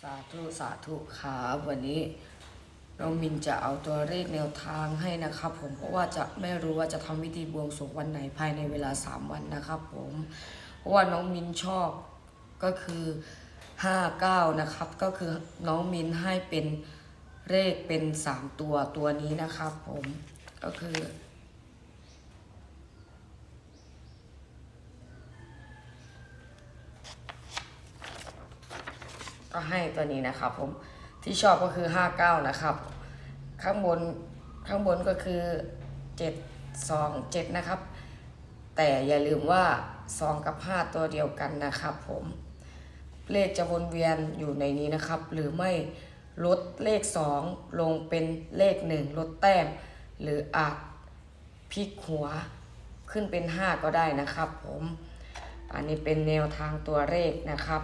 สาธุ สาธุครับวันนี้น้องมินจะเอาตัวเลขแนวทางให้นะครับ ผมเพราะว่าจะไม่รู้ว่าจะทำพิธีบวงสรวงวันไหนภายในเวลา 3 วันนะครับ ผมเพราะว่าน้องมินชอบก็คือ 59 นะครับ ก็คือน้องมินให้เป็นเลขเป็น 3 ตัวตัวนี้นะครับ ผมก็คือ ก็ให้ตัวนี้นะครับผมที่ชอบก็คือ 59 นะครับ ข้างบนข้างบนก็คือ 7 2 7 นะครับ แต่อย่าลืมว่า 2 กับ 5 ตัวเดียวกันนะครับผมเลขจะวนเวียนอยู่ในนี้นะครับ หรือไม่ลดเลข 2 ลงเป็นเลข 1 ลดแต้ม หรืออาจพลิกหัวขึ้นเป็น 5 ก็ได้นะครับผม อันนี้เป็นแนวทางตัวเลขนะครับ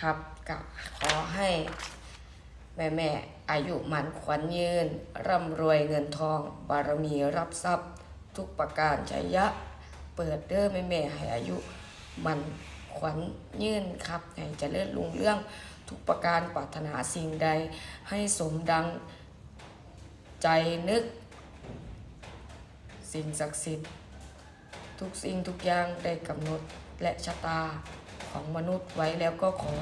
ครับกับขอให้แม่แม่อายุมันขวัญยืน ร่ำรวยเงินทอง บารมีรับทรัพย์ ทุกประการชัยยะ เปิดเด้อแม่แม่ให้อายุมันขวัญยืนครับให้เจริญรุ่งเรื่องทุกประการปรารถนาสิ่งใด ให้สมดังใจนึก สิ่งศักดิ์สิทธิ์ ทุกสิ่งทุกอย่างได้กำหนดและชะตา ของมนุษย์ไว้แล้วก็ขอ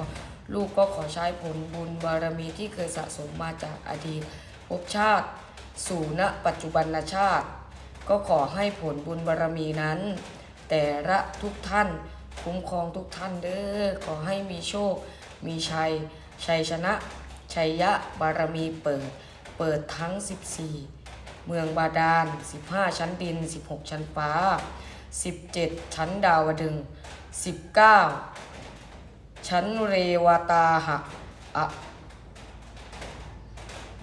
ลูกก็ขอใช้ผลบุญบารมีที่เคยสะสมมาจากอดีตภพชาติ สู่ณปัจจุบันชาติ ก็ขอให้ผลบุญบารมีนั้น แต่ละทุกท่านคุ้มครองทุกท่านเด้อขอให้มีโชค มีชัย ชัยชนะ ชัยยะบารมีเปิด เปิดทั้ง 14 เมืองบาดาล 15 ชั้นดิน 16 ชั้นฟ้า 17 ชั้นดาวดึงส์19 ชั้นเรวตาหะอะ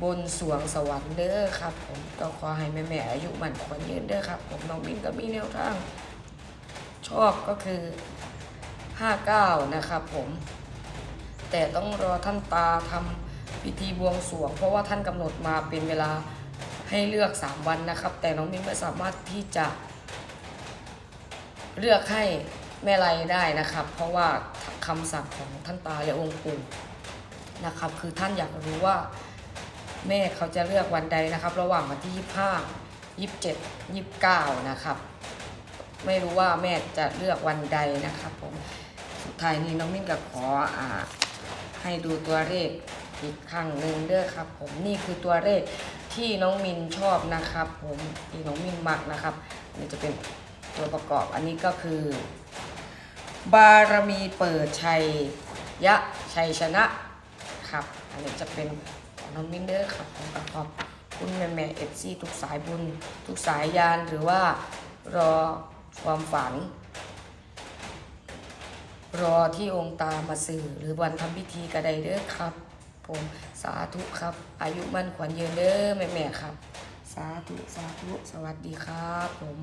บนสวงสวรรค์เด้อครับผมก็ขอให้แม่แม่ๆอายุมันขวัญยืนเด้อครับผมน้องมินก็มีแนวทาง ชอบก็คือ 59 นะครับผม แต่ต้องรอท่านตาทำพิธีบวงสรวง เพราะว่าท่านกำหนดมาเป็นเวลาให้เลือก 3 วันนะครับ แต่น้องมินไม่สามารถที่จะ เลือกให้แม่ไรได้นะครับ เพราะว่าคำสั่งของท่านตาและองค์ปู่นะครับ คือท่านอยากรู้ว่าแม่เขาจะเลือกวันใดนะครับ ระหว่างวันที่ 25 27 29 นะครับ ไม่รู้ว่าแม่จะเลือกวันใดนะครับผมสุดท้ายนี้น้องมิ้นก็ขออ่าให้ดูตัวเลขอีกครั้งหนึ่งเด้อครับ ผมนี่คือตัวเลขที่น้องมินชอบนะครับ ผมที่น้องมินมักนะครับนี่จะเป็น ตัวประกอบอันนี้ก็คือ บารมีเปิดชัยยะชัยชนะครับ อันนี้จะเป็นของน้องมินเด้อครับผมประกอบคุณแม่แม่เอฟซีทุกสายบุญ ทุกสายยานหรือว่ารอความฝัน รอที่องค์ตามาสื่อหรือวันทำพิธีกระไดเด้อครับ ผมสาธุครับ อายุมั่นขวัญยืนเด้อแม่แม่ครับ สาธุ สาธุ สวัสดีครับผม